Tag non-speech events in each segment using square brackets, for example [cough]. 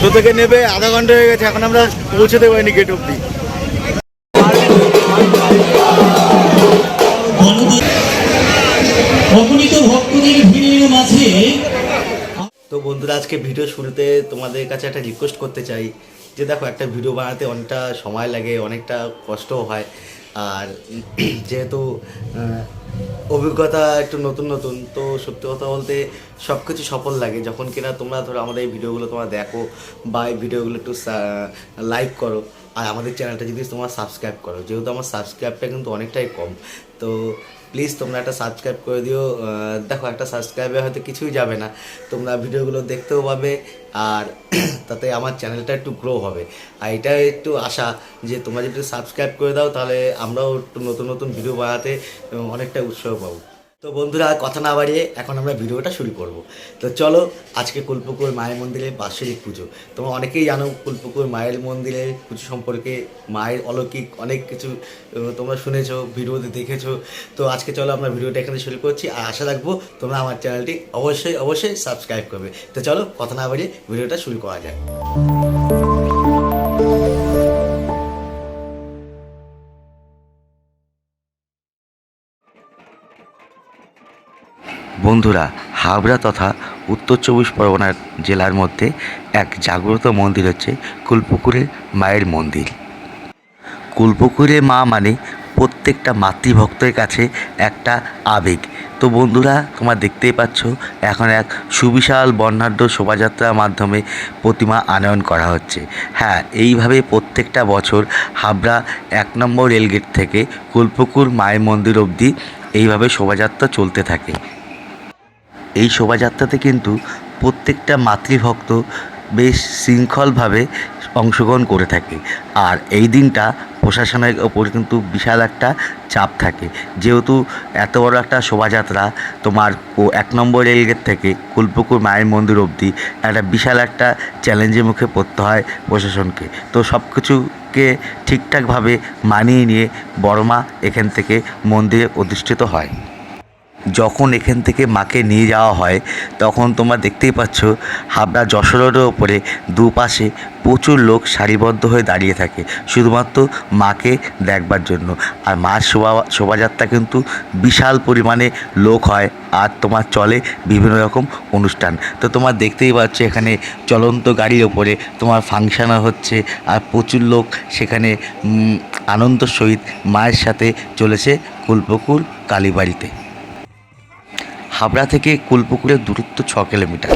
Auto থেকে নেবে আধা ঘণ্টা হয়ে গেছে এখন আমরা পৌঁছতে পারিনি গেট অব্দি অগণিত ভক্তদের ভিড়ের মাঝে তো বন্ধুরা আজকে ভিডিও শুরুতে তোমাদের কাছে একটা রিকোয়েস্ট করতে চাই যে দেখো একটা ভিডিও বানাতে অনেকটা সময় লাগে অনেকটা কষ্টও হয়। আর যেহেতু অভিজ্ঞতা একটু নতুন নতুন, তো সত্যি কথা বলতে সব কিছু সফল লাগে। যখন কিনা তোমরা ধরো আমাদের এই ভিডিওগুলো তোমরা দেখো বা এই ভিডিওগুলো একটু লাইক করো আর আমাদের চ্যানেলটা যদি তোমরা সাবস্ক্রাইব করো, যেহেতু আমার সাবস্ক্রাইবটা কিন্তু অনেকটাই কম, তো প্লিজ তোমরা একটা সাবস্ক্রাইব করে দিও। দেখো, একটা সাবস্ক্রাইবে হয়তো কিছুই যাবে না, তোমরা ভিডিওগুলো দেখতেও পাবে, আর [clears throat] তাতে আমার চ্যানেলটা একটু গ্রো হবে। আর এটা একটু আশা যে তোমরা যদি সাবস্ক্রাইব করে দাও, তাহলে আমরাও একটু নতুন নতুন ভিডিও বানাতে অনেকটা উৎসাহ পাবো। তো বন্ধুরা, কথা না বাড়িয়ে এখন আমরা ভিডিওটা শুরু করব। তো চলো, আজকে কুলপুকুর মায়ের মন্দিরে বার্ষিক পুজো। তোমরা অনেকেই জানো কুলপুকুর মায়ের মন্দিরে পুজো সম্পর্কে, মায়ের অলৌকিক অনেক কিছু তোমরা শুনেছো ভিডিওতে দেখেছ। তো আজকে চলো আমরা ভিডিওটা এখানে শুরু করছি। আর আশা রাখব তোমরা আমার চ্যানেলটি অবশ্যই অবশ্যই সাবস্ক্রাইব করবে। তো চলো, কথা না বাড়িয়ে ভিডিওটা শুরু করা যায় বন্ধুরা, হাবড়া তথা উত্তর চব্বিশ পরগনার জেলার মধ্যে এক জাগ্রত মন্দির হচ্ছে কুলপুকুরের মায়ের মন্দির। কুলপুকুরে মা মানে প্রত্যেকটা মাতৃভক্তের কাছে একটা আবেগ। তো বন্ধুরা, তোমরা দেখতেই পাচ্ছ, এখন এক সুবিশাল বর্ণাঢ্য শোভাযাত্রার মাধ্যমে প্রতিমা আনয়ন করা হচ্ছে। হ্যাঁ এইভাবে প্রত্যেকটা বছর হাবড়া এক নম্বর রেলগেট থেকে কুলপুকুর মায়ের মন্দির অবধি এইভাবে শোভাযাত্রা চলতে থাকে। এই শোভাযাত্রাতে কিন্তু প্রত্যেকটা মাতৃভক্ত বেশ শৃঙ্খলভাবে অংশগ্রহণ করে থাকে। আর এই দিনটা প্রশাসনের ওপর কিন্তু বিশাল একটা চাপ থাকে। যেহেতু এত বড় একটা শোভাযাত্রা, তোমার ও এক নম্বর রেলগেট থেকে কুলপুকুর মায়ের মন্দির অবধি একটা বিশাল একটা চ্যালেঞ্জের মুখে পড়তে হয় প্রশাসনকে। তো সব কিছুকে ঠিকঠাকভাবে মানিয়ে নিয়ে বড়মা এখান থেকে মন্দিরে অধিষ্ঠিত হয়। যখন এখান থেকে মাকে নিয়ে যাওয়া হয়, তখন তোমরা দেখতেই পাচ্ছ হাবড়া যশোর রোডের ওপরে দুপাশে প্রচুর লোক সারিবদ্ধ হয়ে দাঁড়িয়ে থাকে, শুধুমাত্র মাকে দেখবার জন্য। আর মার শোভা, শোভাযাত্রা কিন্তু বিশাল পরিমাণে লোক হয়, আর তোমার চলে বিভিন্ন রকম অনুষ্ঠান। তো তোমার দেখতেই পাচ্ছ এখানে চলন্ত গাড়ির ওপরে তোমার ফাংশানও হচ্ছে, আর প্রচুর লোক সেখানে আনন্দ সহিত মায়ের সাথে চলেছে কুলপকুল কালীবাড়িতে। হাবড়া থেকে কুলপুকুরের দূরত্ব ছ কিলোমিটার।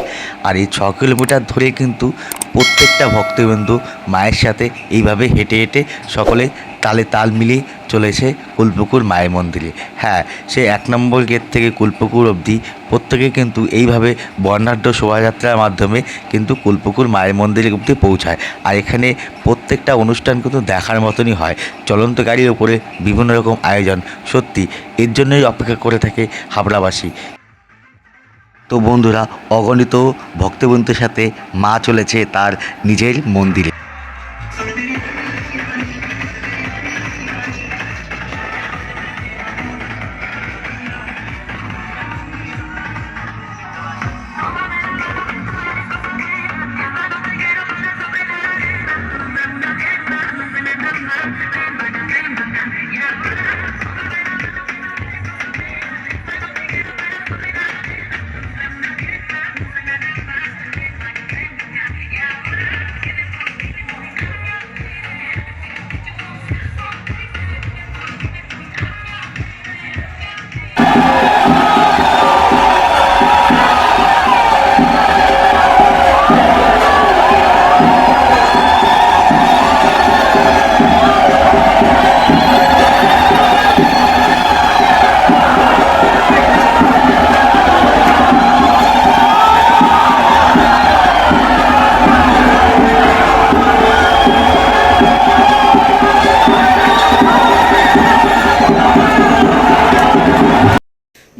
আর এই ছ কিলোমিটার ধরে কিন্তু প্রত্যেকটা ভক্তবৃন্দু মায়ের সাথে এইভাবে হেঁটে হেঁটে সকলে তালে তাল মিলিয়ে চলেছে কুলপুকুর মায়ের মন্দিরে। হ্যাঁ সে এক নম্বর গেট থেকে কুলপুকুর অবধি প্রত্যেকে কিন্তু এইভাবে বর্ণাঢ্য শোভাযাত্রার মাধ্যমে কিন্তু কুলপুকুর মায়ের মন্দিরে অবধি পৌঁছায়। আর এখানে প্রত্যেকটা অনুষ্ঠান কিন্তু দেখার মতনই হয়। চলন্ত গাড়ির ওপরে বিভিন্ন রকম আয়োজন। সত্যি, এর জন্যই অপেক্ষা করে থাকে হাবড়াবাসী। তো বন্ধুরা অগণিত ভক্তবন্ধুর সাথে মা চলেছে তার নিজের মন্দিরে।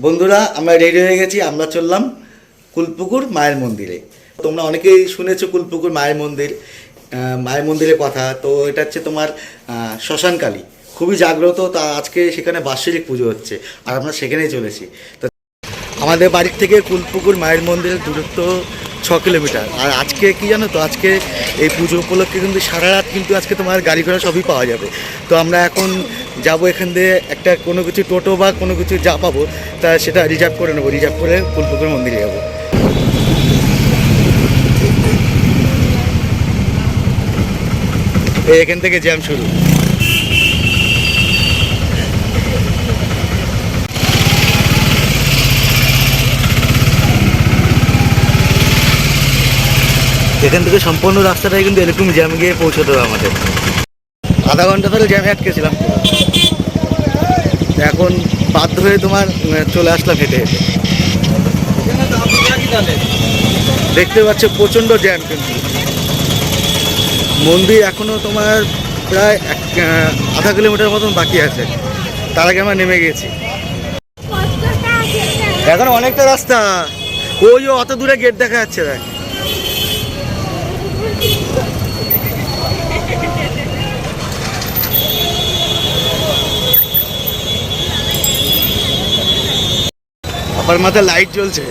বন্ধুরা, আমরা রেডি হয়ে গেছি, আমরা চললাম কুলপুকুর মায়ের মন্দিরে। তোমরা অনেকেই শুনেছো কুলপুকুর মায়ের মন্দির মায়ের মন্দিরের কথা। তো এটা হচ্ছে তোমার শ্মশানকালী খুবই জাগ্রত, তা আজকে সেখানে বার্ষিক পুজো হচ্ছে, আর আমরা সেখানেই চলেছি। তো আমাদের বাড়ির থেকে কুলপুকুর মায়ের মন্দিরের দূরত্ব ছ কিলোমিটার। আর আজকে কি জানো তো? আজকে এই পুজো উপলক্ষে কিন্তু সারা রাত কিন্তু আজকে তোমার গাড়ি ঘোড়া সবই পাওয়া যাবে। তো আমরা এখন যাব এখান দিয়ে একটা কোনো কিছু টোটো বা কোনো কিছু যা পাবো, তা সেটা রিজার্ভ করে নেব। রিজার্ভ করে ফুলপুকুর মন্দিরে যাব। এখান থেকে জ্যাম শুরু। এখান থেকে সম্পূর্ণ রাস্তাটাই কিন্তু এরকম জ্যাম গিয়ে পৌঁছতে হবে আমাদের। আধা ঘণ্টা ধরে জ্যামে আটকেছিলাম। এখন বাধ্য হয়ে তোমার চলে আসলাম হেঁটে হেঁটে। দেখতে পাচ্ছ প্রচণ্ড জ্যাম কিন্তু। মন্দির এখনও তোমার প্রায় এক আধা কিলোমিটার মতন বাকি আছে। তার আগে আমরা নেমে গেছি। এখন অনেকটা রাস্তা। ওই অত দূরে গেট দেখা যাচ্ছে দেখ। আমার মাথায় লাইট জ্বলছে।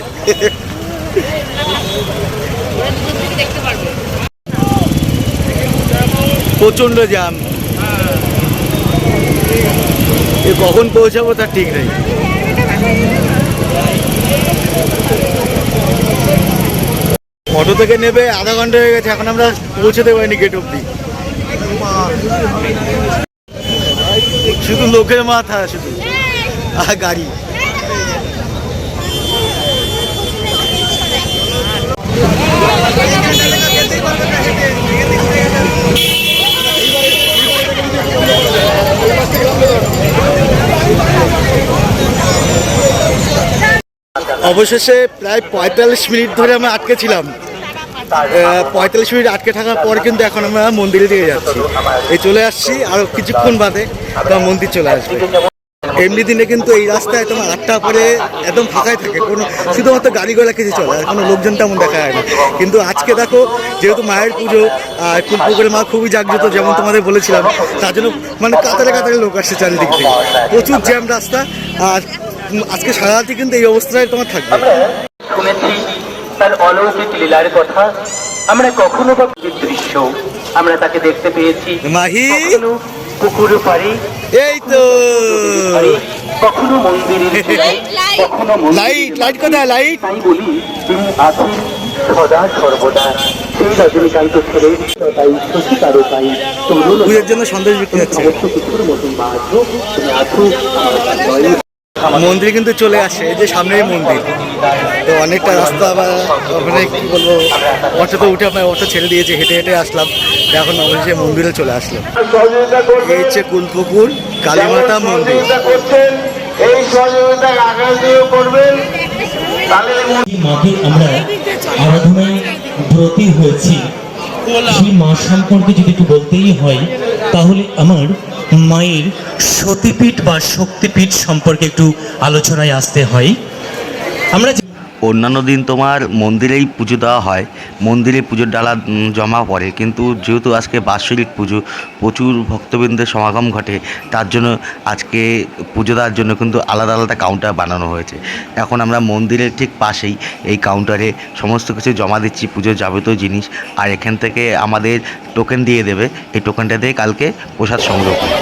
প্রচণ্ড জ্যাম এ কখন পৌঁছাবো তার ঠিক নেই। অটো থেকে নেবে, আধা ঘণ্টা হয়ে গেছে, এখন আমরা পৌঁছতে পারিনি গেট অব্দি শুধু লোকের মাথা, শুধু। আর গাড়ি। অবশেষে প্রায় পঁয়তাল্লিশ মিনিট ধরে আমরা আটকে ছিলাম। পঁয়তাল্লিশ মিনিট আটকে থাকার পর কিন্তু এখন আমরা মন্দিরে দিকে যাচ্ছি। এই চলে আসছি আর কিছুক্ষণ বাদে তোমার মন্দির চলে আসবে। এমনি দিনে কিন্তু এই রাস্তায় তোমার আটটা পরে একদম ফাঁকাই থাকে। কোনো শুধুমাত্র গাড়ি ঘোড়া কিছু চলে আর কোনো লোকজন তেমন দেখা যায় না কিন্তু আজকে দেখো যেহেতু মায়ের পুজো আর ফুলপুকুরের মা খুবই জাগ্রত যেমন তোমাদের বলেছিলাম তার জন্য মানে কাতারে কাতারে লোক আসছে চারিদিক থেকে। প্রচুর জ্যাম রাস্তা আর আজকে সারা রাতই কিন্তু এই অবস্থায় তোমার থাকবে। তার অলৌকিক লীলার কথা আমরা কখনো বা দৃশ্য আমরা তাকে দেখতে পেয়েছি। মাহি। কখনো পুকুর পাড়ে এই তো। কখনো মন্দিরের কখনো লাইট লাইট কোথায়? লাইট তাই বলি তিনি আছেন সদা সর্বদা। সেই রজনীকান্ত ছেলে তাই শশী কারও তাই তরুণ। জন্য সন্দেশ বিক্রি হচ্ছে। সমস্ত কিছুর মতন বা আছো তুমি আছো। মন্দির কিন্তু চলে আসে এই যে সামনেই মন্দির। তো অনেকটা রাস্তা বা ওখানে কি বলব অটোতে উঠে আমরা অটো ছেড়ে দিয়েছে হেঁটে হেঁটে আসলাম। এখন অবশ্যই মন্দিরে চলে আসলাম। এই হচ্ছে কুলপুকুর কালীমাতা মন্দির। করছেন এই সহযোগিতা আগামী দিনেও করবেন মাকে আমরা আরাধনায় ব্রতী হয়েছি। সেই মা সম্পর্কে যদি একটু বলতেই হয় তাহলে আমার মায়ের সতীপীঠ বা শক্তিপীঠ সম্পর্কে একটু আলোচনায় আসতে হয়। আমরা অন্যান্য দিন তোমার মন্দিরেই পুজো দেওয়া হয়। মন্দিরে পুজোর ডালা জমা পড়ে। কিন্তু যেহেতু আজকে বাৎসরিক পুজো, প্রচুর ভক্তবৃন্দের সমাগম ঘটে, তার জন্য আজকে পুজো দেওয়ার জন্য কিন্তু আলাদা আলাদা কাউন্টার বানানো হয়েছে। এখন আমরা মন্দিরের ঠিক পাশেই এই কাউন্টারে সমস্ত কিছু জমা দিচ্ছি, পুজোর যাবতীয় জিনিস। আর এখান থেকে আমাদের টোকেন দিয়ে দেবে। এই টোকেনটা দিয়ে কালকে প্রসাদ সংগ্রহ করব।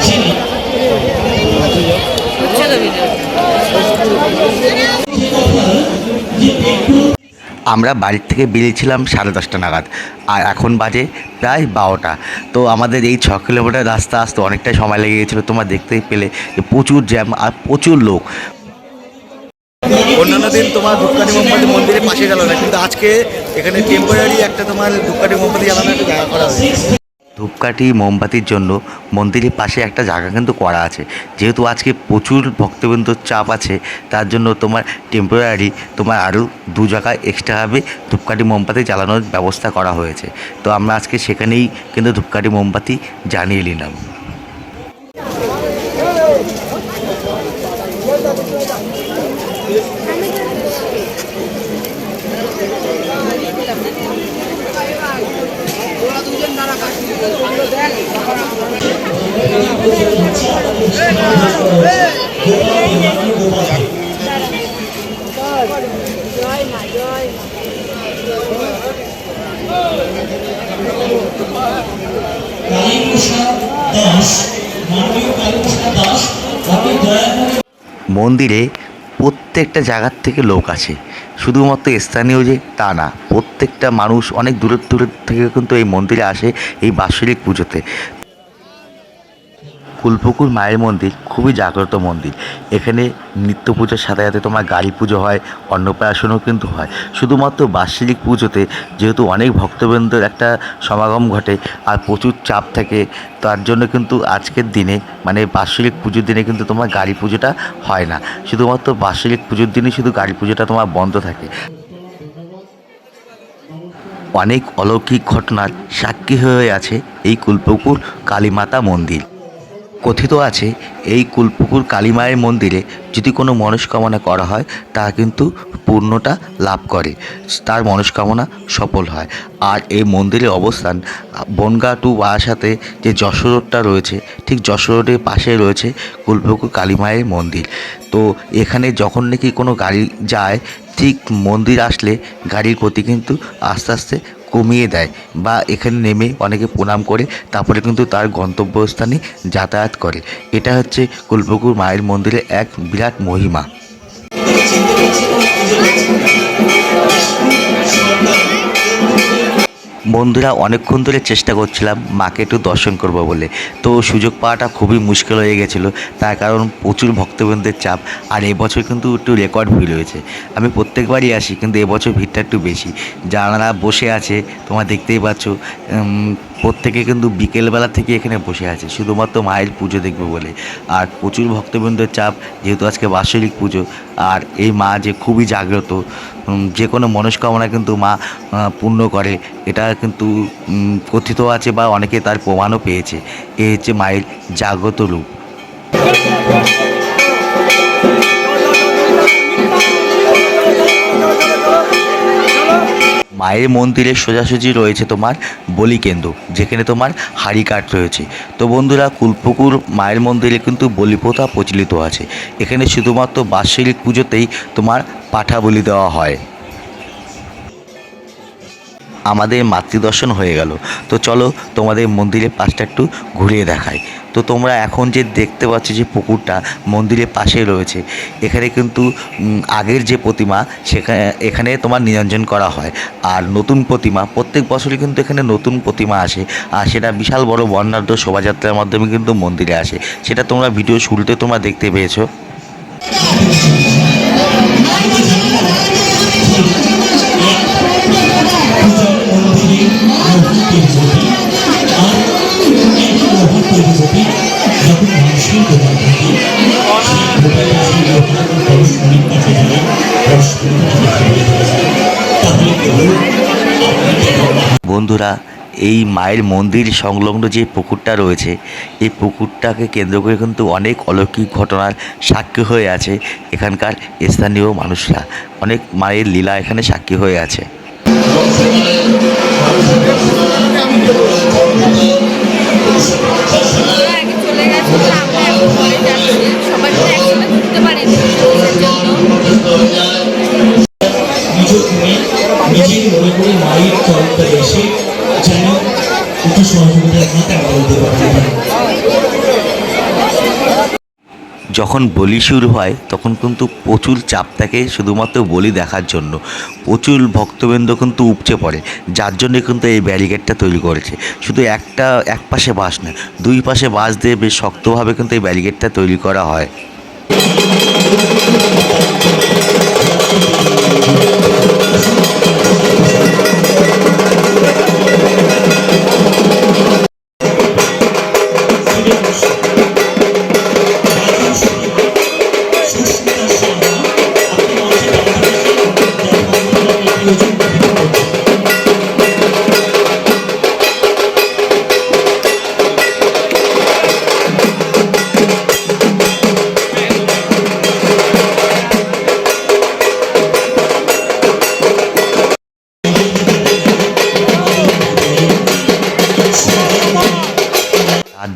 আমরা বাড়ির থেকে বেরিয়েছিলাম সাড়ে দশটা নাগাদ, আর এখন বাজে প্রায় বারোটা। তো আমাদের এই ছ কিলোমিটার রাস্তা আসতে অনেকটাই সময় লেগে গেছিল, তোমার দেখতেই পেলে প্রচুর জ্যাম আর প্রচুর লোক। অন্যান্য দিন তোমার ধূপকাঠি মোমবাতি মন্দিরের পাশে গেল না, কিন্তু আজকে এখানে টেম্পোরারি একটা তোমার ধূপকাঠি মোমবাতি জ্বালানো করা হয়েছে। ধূপকাঠি, মোমবাতির জন্য মন্দিরের পাশে একটা জায়গা কিন্তু করা আছে। যেহেতু আজকে প্রচুর ভক্তবৃন্দর চাপ আছে, তার জন্য তোমার টেম্পোরারি তোমার আরও দু জায়গায় এক্সট্রাভাবে ধূপকাঠি, মোমবাতি জ্বালানোর ব্যবস্থা করা হয়েছে। তো আমরা আজকে সেখানেই কিন্তু ধূপকাঠি, মোমবাতি জানিয়ে নিলাম। মন্দিরে প্রত্যেকটা জায়গার থেকে লোক আছে শুধুমাত্র স্থানীয় যে তা না, প্রত্যেকটা মানুষ অনেক দূরের দূরের থেকে কিন্তু এই মন্দিরে আসে এই বাৎসরিক পুজোতে। কুলপুকুর মায়ের মন্দির, খুবই জাগ্রত মন্দির। এখানে নিত্য পুজোর সাথে সাথে তোমার গাড়ি পুজো হয়, অন্নপ্রাশনও কিন্তু হয়। শুধুমাত্র বার্ষিক পুজোতে যেহেতু অনেক ভক্তবৃন্দের একটা সমাগম ঘটে আর প্রচুর চাপ থাকে, তার জন্য কিন্তু আজকের দিনে মানে বার্ষিক পুজোর দিনে কিন্তু তোমার গাড়ি পুজোটা হয় না। শুধুমাত্র বার্ষিক পুজোর দিনে শুধু গাড়ি পুজোটা তোমার বন্ধ থাকে। অনেক অলৌকিক ঘটনার সাক্ষী হয়ে আছে এই কুলপুকুর কালীমাতা মন্দির। কথিত আছে, এই কুলপুকুর কালীমায়ের মন্দিরে যদি কোনো মনস্কামনা করা হয় তা কিন্তু পূর্ণটা লাভ করে। তার মনস্কামনা সফল হয়। আর এই মন্দিরের অবস্থান, বনগা টু বারাসাতে যে যশোর রোডটা রয়েছে, ঠিক যশোর রোডের পাশে রয়েছে কুলপুকুর কালীমায়ের মন্দির। তো এখানে যখন নাকি কোনো গাড়ি যায়, ঠিক মন্দির আসলে গাড়ির গতি কিন্তু আস্তে আস্তে কমিয়ে দেয় বা এখানে নেমে অনেকে প্রণাম করে, তারপরে কিন্তু তার গন্তব্যস্থানে যাতায়াত করে। এটা হচ্ছে কুলপুকুর মায়ের মন্দিরে এক বিরাট মহিমা। বন্ধুরা অনেকক্ষণ ধরে চেষ্টা করছিলাম মাকে একটু দর্শন করব বলে। তো সুযোগ পাওয়াটা খুবই মুশকিল হয়ে গেছিল, তার কারণ প্রচুর ভক্তবৃন্দের চাপ, আর এবছর কিন্তু একটু রেকর্ড ভিড় হয়েছে। আমি প্রত্যেকবারই আসি, কিন্তু এবছর ভিড়টা একটু বেশি। যারা বসে আছে, তোমার দেখতেই পাচ্ছ প্রত্যেকে কিন্তু বিকেলবেলা থেকে এখানে বসে আছে, শুধুমাত্র মায়ের পুজো দেখবে বলে। আর প্রচুর ভক্তবৃন্দের চাপ, যেহেতু আজকে বাৎসরিক পুজো, আর এই মা যে খুবই জাগ্রত যে কোনো মনস্কামনা কিন্তু মা পূর্ণ করে। এটা কিন্তু কথিত আছে বা অনেকে তার প্রমাণও পেয়েছে। এ হচ্ছে মায়ের জাগ্রত রূপ। মায়ের মন্দিরের সোজাসুজি রয়েছে তোমার বলিকেন্দ্র, যেখানে তোমার হাড়ি কাঠ রয়েছে। তো বন্ধুরা, কুলপুকুর মায়ের মন্দিরে কিন্তু বলিপ্রথা প্রচলিত আছে। এখানে শুধুমাত্র বাৎসরিক পুজোতেই তোমার পাঠা বলি দেওয়া হয়। আমাদের মাতৃদর্শন হয়ে গেল। তো চলো তোমাদের মন্দিরের পাশটা একটু ঘুরিয়ে দেখাই। তো তোমরা এখন যে দেখতে পাচ্ছ যে পুকুরটা মন্দিরের পাশে রয়েছে, এখানে কিন্তু আগের যে প্রতিমা সেখানে এখানে তোমার নিরঞ্জন করা হয়। আর নতুন প্রতিমা, প্রত্যেক বছরই কিন্তু এখানে নতুন প্রতিমা আসে। আর সেটা বিশাল বড় বর্ণাঢ্য শোভাযাত্রার মাধ্যমে কিন্তু মন্দিরে আসে। সেটা তোমরা ভিডিও শুরুতে তোমরা দেখতে পেয়েছ। বন্ধুরা, এই মায়ের মন্দির সংলগ্ন যে পুকুরটা রয়েছে, এই পুকুরটাকে কেন্দ্র করে কিন্তু অনেক অলৌকিক ঘটনার সাক্ষী হয়ে আছে এখানকার স্থানীয় মানুষরা। অনেক মায়ের লীলা এখানে সাক্ষী হয়ে আছে। ওরা যখন বলি শুরু হয়, তখন কিন্তু প্রচুর চাপ থাকে শুধুমাত্র বলি দেখার জন্য। প্রচুর ভক্তবৃন্দ কিন্তু উপচে পড়ে, যার জন্য কিন্তু এই ব্যারিকেডটা তৈরি করেছে। শুধু একটা, এক পাশে বাস না, দুই পাশে বাস দিয়ে বেশ শক্তভাবে কিন্তু এই ব্যারিকেডটা তৈরি করা হয়।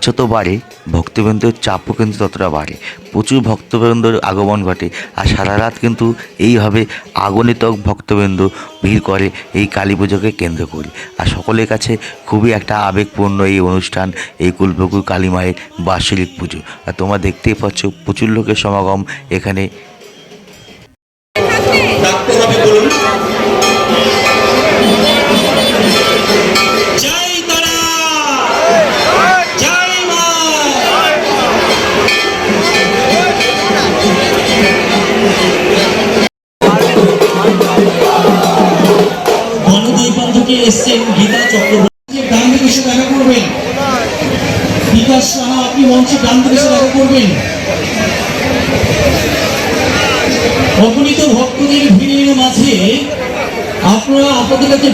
রাত তো বাড়ে, ভক্তবৃন্দের চাপও কিন্তু ততটা বাড়ে। প্রচুর ভক্তবৃন্দর আগমন ঘটে আর সারা রাত কিন্তু এইভাবে আগণিত ভক্তবৃন্দ ভিড় করে এই কালী পুজোকে কেন্দ্র করে। আর সকলের কাছে খুবই একটা আবেগপূর্ণ এই অনুষ্ঠান, এই কুলপুকুর কালী মায়ের বার্ষিক পুজো। আর তোমরা দেখতেই পাচ্ছ প্রচুর লোকের সমাগম এখানে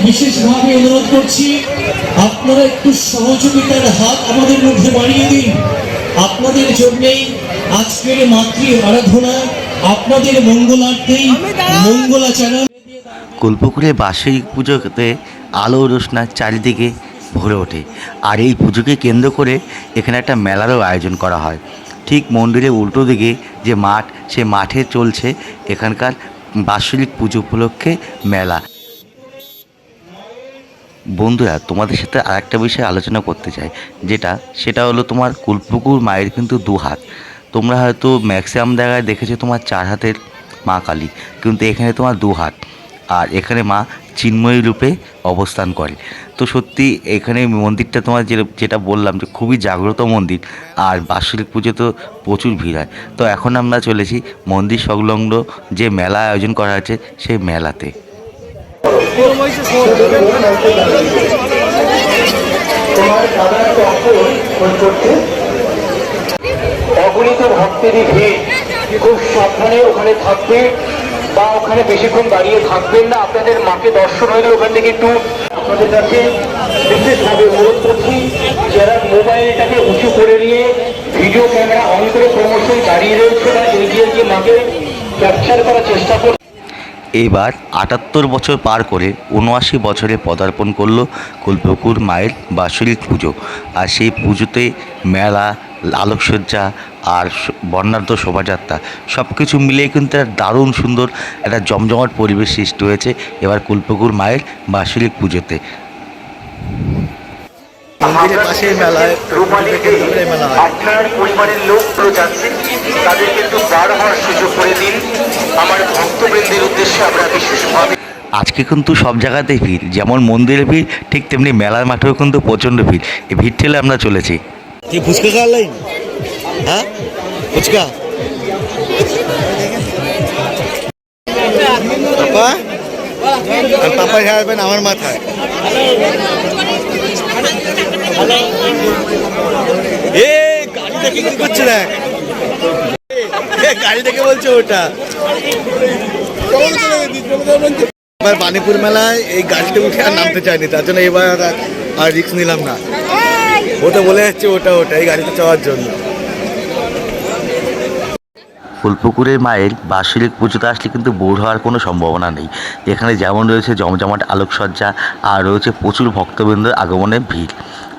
বিশেষভাবে অনুরোধ করছি, আপনারা একটু সহযোগিতার হাত আমাদের মধ্যে বাড়িয়ে দিন। আপনাদের জন্যেই আজকের মাতৃ আরাধনা, আপনাদের মঙ্গলার্থেই মঙ্গলাচরণ কুলপুকুরে বার্ষিক পুজোতে আলো রোশনা চারিদিকে ভরে ওঠে। আর এই পুজোকে কেন্দ্র করে এখানে একটা মেলারও আয়োজন করা হয়। ঠিক মন্দিরের উল্টো দিকে যে মাঠ সে মাঠে চলছে এখানকার বাৎসরিক পুজো উপলক্ষে মেলা। বন্ধুরা, তোমাদের সাথে আরেকটা বিষয়ে আলোচনা করতে চাই, যেটা সেটা হলো তোমার কুলপুকুর মায়ের কিন্তু দু হাত। তোমরা হয়তো ম্যাক্সিমাম জায়গায় দেখেছ তোমার চার হাতের মা কালী, কিন্তু এখানে তোমার দু হাত। আর এখানে মা চিন্ময়ী রূপে অবস্থান করে। তো সত্যি এখানে মন্দিরটা তোমার যেটা বললাম যে খুবই জাগ্রত মন্দির, আর বাৎসরিক পুজো তো প্রচুর ভিড় হয়। তো এখন আমরা চলেছি মন্দির সংলগ্ন যে মেলা আয়োজন করা আছে সেই মেলাতে। অগণিত ভক্তেরই ভিড়। খুব সাবধানে ওখানে থাকবে বা ওখানে বেশিক্ষণ দাঁড়িয়ে থাকবেন না। আপনাদের মাকে দর্শন হয়ে গেলে ওখান থেকে একটু আপনাদের কাছে বিশেষভাবে অনুরোধ করছি, যারা মোবাইলটাকে উঁচু করে নিয়ে ভিডিও ক্যামেরা অন করে ক্রমশই দাঁড়িয়ে রয়েছে বা এগিয়ে গিয়ে মাকে ক্যাপচার করার চেষ্টা করছে এবার আটাত্তর বছর পার করে উনআশি বছরে পদার্পণ করল কুলপুকুর মায়ের বাৎসরিক পুজো। আর সেই পুজোতে মেলা, আলোকসজ্জা আর বর্ণাঢ্য শোভাযাত্রা সব কিছু মিলিয়ে কিন্তু একটা দারুণ সুন্দর একটা জমজমাট পরিবেশ সৃষ্টি হয়েছে এবার কুলপুকুর মায়ের বাৎসরিক পুজোতে। মন্দিরের পাশে মেলায় মেলা আপনার পরিবারের লোকগুলো যাচ্ছে তাদের কিন্তু বার হওয়ার সুযোগ করে দিন। আমার ভক্তবৃন্দের উদ্দেশ্যে আমরা বিশেষভাবে আজকে কিন্তু সব জায়গাতেই ভিড়। যেমন মন্দিরে ভিড় ঠিক তেমনি মেলার মাঠেও কিন্তু প্রচণ্ড ভিড়। এই ভিড় ঠেলে আমরা চলেছি। কি ফুচকা খাওয়ার লাইন হ্যাঁ? ফুচকা? পাপা? আর পাপা খাওয়াবেন আমার মাথায়। এ, গাড়ি দেখে দেখ? গাড়ি বলছে ওটা। বানিপুর মেলায় এই গাড়িতে উঠে আর নামতে চাইনি তার জন্য এবার আর- রিস্ক নিলাম না। ও তো বলে যাচ্ছে ওটা ওটা, এই গাড়িতে চাওয়ার জন্য। ফুলপুকুরের মায়ের বার্ষিক পুজোতে আসলে কিন্তু বোর হওয়ার কোনো সম্ভাবনা নেই। এখানে যেমন রয়েছে জমজমাট আলোকসজ্জা, আর রয়েছে প্রচুর ভক্তবৃন্দের আগমনের ভিড়।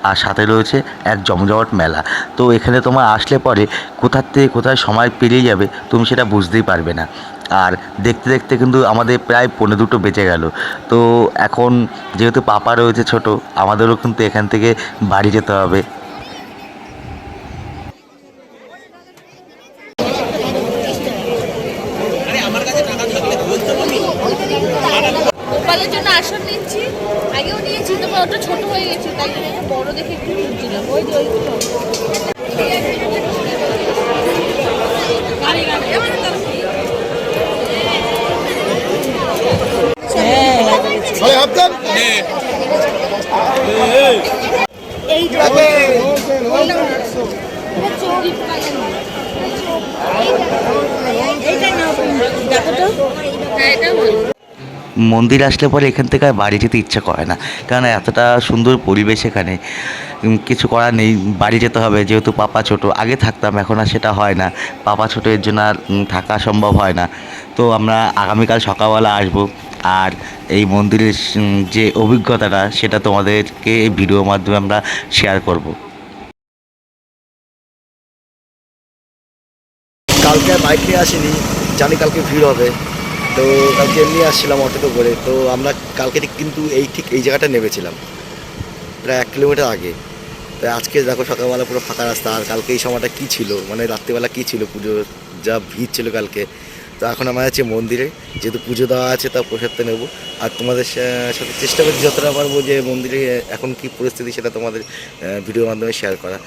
আর সাথে রয়েছে এক জমজমাট মেলা। তো এখানে তোমার আসলে পরে কোথার থেকে কোথায় সময় পেরিয়ে যাবে তুমি সেটা বুঝতেই পারবে না। আর দেখতে দেখতে কিন্তু আমাদের প্রায় পনেরো দুটো বেঁচে গেল। তো এখন যেহেতু পাপা রয়েছে ছোট, আমাদেরও কিন্তু এখান থেকে বাড়ি যেতে হবে। গোপালের জন্য আসন নিচ্ছি। আগেও নিয়েছি তো ওটা ছোট হয়ে গেছে তাই জন্য বড় দেখে একটু নিচ্ছিলাম ওই যে এইটা না তো হ্যাঁ এটা ভালো মন্দির আসলে পরে এখান থেকে আর বাড়ি যেতে ইচ্ছা করে না। কারণ এতটা সুন্দর পরিবেশ এখানে। কিছু করার নেই, বাড়ি যেতে হবে, যেহেতু পাপা ছোট। আগে থাকতাম, এখন আর সেটা হয় না। পাপা ছোটো, এর জন্য আর থাকা সম্ভব হয় না। তো আমরা আগামীকাল সকালবেলা আসব। আর এই মন্দিরের যে অভিজ্ঞতাটা, সেটা তোমাদেরকে এই ভিডিওর মাধ্যমে আমরা শেয়ার করব। কালকে বাইকে নিয়ে আসিনি, জানি কালকে ভিড় হবে। তো কালকে এমনি আসছিলাম অটোতে করে, তো আমরা কালকে ঠিক কিন্তু এই ঠিক এই জায়গাটা নেমেছিলাম, প্রায় এক কিলোমিটার আগে। তো আজকে দেখো সকালবেলা পুরো ফাঁকা রাস্তা, আর কালকে এই সময়টা কী ছিল? মানে রাত্রিবেলা কী ছিল পুজো? যা ভিড় ছিল কালকে। তো এখন আমার আছে মন্দিরে, যেহেতু পুজো দেওয়া আছে তা প্রসাদটা নেব। আর তোমাদের সাথে চেষ্টা করছি যতটা পারব যে মন্দিরে এখন কী পরিস্থিতি সেটা তোমাদের ভিডিওর মাধ্যমে শেয়ার করা।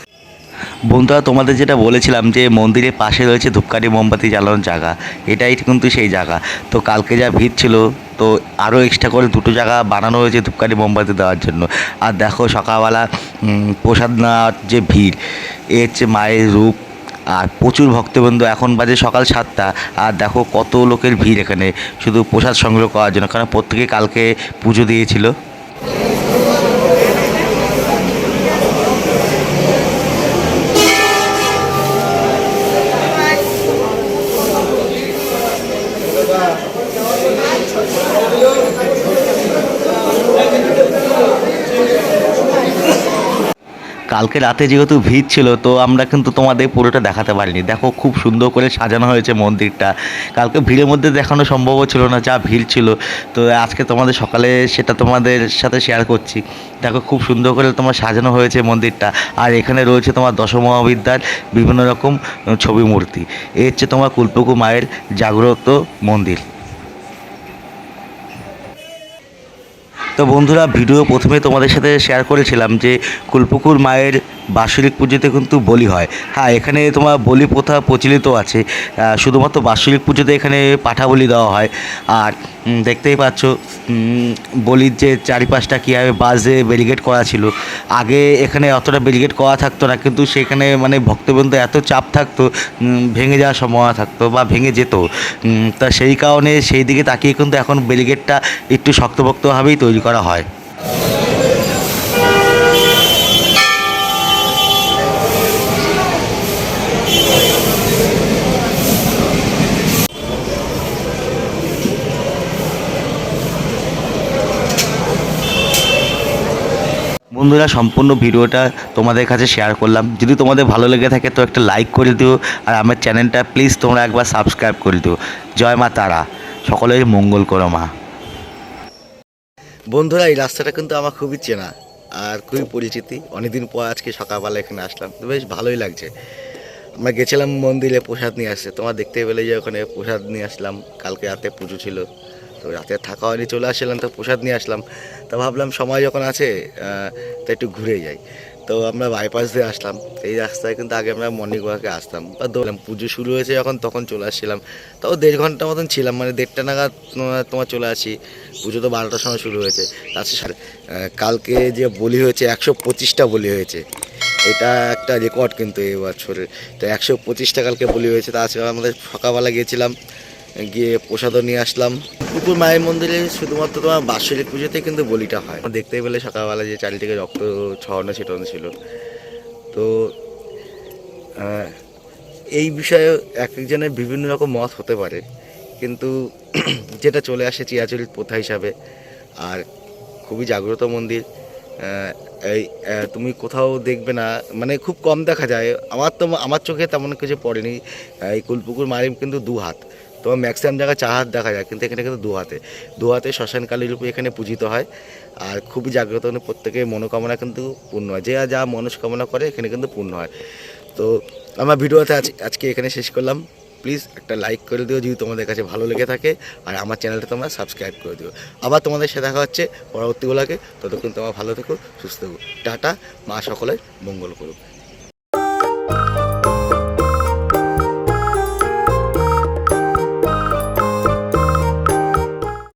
বন্ধুরা, তোমাদের যেটা বলেছিলাম যে মন্দিরের পাশে রয়েছে ধূপকাঠি মোমবাতি জ্বালানোর জায়গা, এটাই কিন্তু সেই জায়গা। তো কালকে যা ভিড় ছিল, তো আরও এক্সট্রা করে দুটো জায়গা বানানো হয়েছে ধূপকাঠি মোমবাতি দেওয়ার জন্য। আর দেখো সকালবেলা প্রসাদ নেওয়ার যে ভিড়, এ হচ্ছে মায়ের রূপ, আর প্রচুর ভক্তবৃন্দ, এখন বাজে সকাল সাতটা। আর দেখো কত লোকের ভিড় এখানে, শুধু প্রসাদ সংগ্রহ করার জন্য, কারণ প্রত্যেকে কালকে পুজো দিয়েছিল। কালকে রাতে যেহেতু ভিড় ছিল, তো আমরা কিন্তু তোমাদের পুরোটা দেখাতে পারিনি। দেখো খুব সুন্দর করে সাজানো হয়েছে মন্দিরটা। কালকে ভিড়ের মধ্যে দেখানো সম্ভব ছিল না, যা ভিড় ছিল। তো আজকে তোমাদের সকালে সেটা তোমাদের সাথে শেয়ার করছি। দেখো খুব সুন্দর করে তোমার সাজানো হয়েছে মন্দিরটা। আর এখানে রয়েছে তোমার দশমহাবিদ্যার বিভিন্ন রকম ছবি মূর্তি। এ হচ্ছে তোমার কুলপকু মায়ের জাগ্রত মন্দির। তো বন্ধুরা ভিডিও প্রথমে তোমাদের সাথে শেয়ার করেছিলাম যে কুলপুকুর মায়ের বাৎসরিক পুজোতে কিন্তু বলি হয়। হ্যাঁ এখানে তোমার বলি প্রথা প্রচলিত আছে। শুধুমাত্র বাৎসরিক পুজোতে এখানে পাঠা বলি দেওয়া হয়। আর দেখতেই পাচ্ছ বলির যে চারিপাশটা কীভাবে বাসে ব্যারিকেড করা ছিল। আগে এখানে অতটা ব্যারিকেড করা থাকতো না, কিন্তু সেখানে মানে ভক্তবৃন্দ এত চাপ থাকতো ভেঙে যাওয়ার সম্ভাবনা থাকতো বা ভেঙে যেত। তা সেই কারণে সেই দিকে তাকিয়ে কিন্তু এখন ব্যারিকেডটা একটু শক্তপোক্তভাবেই তৈরি করা হয়। বন্ধুরা, সম্পূর্ণ ভিডিওটা তোমাদের কাছে শেয়ার করলাম। যদি তোমাদের ভালো লেগে থাকে তো একটা লাইক করে দিও, আর আমার চ্যানেলটা প্লিজ তোমরা একবার সাবস্ক্রাইব করে দিও। জয় মা তারা। সকলের মঙ্গল করো মা। বন্ধুরা, এই রাস্তাটা কিন্তু আমার খুবই চেনা আর খুবই পরিচিতি। অনেকদিন পর আজকে সকালবেলা এখানে আসলাম। তো বেশ ভালোই লাগছে। আমরা গেছিলাম মন্দিরে প্রসাদ নিয়ে আসছে তোমার দেখতে পেলে যে ওখানে প্রসাদ নিয়ে আসলাম। কালকে রাতে পুজো ছিল। তো রাতে থাকা হয়নি চলে আসছিলাম তো প্রসাদ নিয়ে আসলাম। তো ভাবলাম সময় যখন আছে তো একটু ঘুরে যাই। তো আমরা বাইপাস দিয়ে আসলাম। এই রাস্তায় কিন্তু আগে আমরা মর্নিং ওয়াকে আসতাম। বা দৌড়লাম পুজো শুরু হয়েছে যখন তখন চলে আসছিলাম। তাও দেড় ঘণ্টা মতন ছিলাম মানে দেড়টা নাগাদ তোমার- চলে আসি। পুজো তো বারোটার সময় শুরু হয়েছে। আহ, কালকে যে বলি হয়েছে একশো পঁচিশটা বলি হয়েছে। এটা একটা রেকর্ড কিন্তু এই বছরের। তো একশো পঁচিশটা কালকে বলি হয়েছে, তা আজকে আমাদের সকালবেলা গিয়েছিলাম, গিয়ে প্রসাদও নিয়ে আসলাম। পুকুর মায়ের মন্দিরে শুধুমাত্র তোমার বাৎসরিক পুজোতে কিন্তু বলিটা হয়। দেখতে পেলে সকালবেলা যে চারিদিকে রক্ত ছড়ানো ছিটানো ছিল। তো এই বিষয়ে এক একজনের বিভিন্ন রকম মত হতে পারে। কিন্তু [clears throat] যেটা চলে আসে চিরাচরিত প্রথা হিসাবে, আর খুবই জাগ্রত মন্দির এই তুমি কোথাও দেখবে না। মানে খুব কম দেখা যায়। আমার তো, আমার চোখে তেমন কিছু পড়েনি। এই কুলপুকুর মারিম কিন্তু দু হাত। তোমার ম্যাক্সিমাম জায়গায় চার হাত দেখা যায়, কিন্তু এখানে কিন্তু দু হাতে। দু হাতে শ্মশান কালীর রূপে এখানে পূজিত হয়। আর খুবই জাগ্রত মানে প্রত্যেকের মনোকামনা কিন্তু পূর্ণ হয়। যে যা মনস্কামনা করে, এখানে কিন্তু পূর্ণ হয়। তো আমার ভিডিওতে আজ, আজকে এখানে শেষ করলাম। প্লিজ একটা লাইক করে দিও যদি তোমাদের কাছে ভালো লেগে থাকে, আর আমার চ্যানেলটা তোমরা সাবস্ক্রাইব করে দিও। আবার তোমাদের সাথে দেখা হচ্ছে পরবর্তীগুলোকে ততক্ষণ তোমরা ভালো থেকো, সুস্থ থেকো। টাটা, মা সকলের মঙ্গল করুক।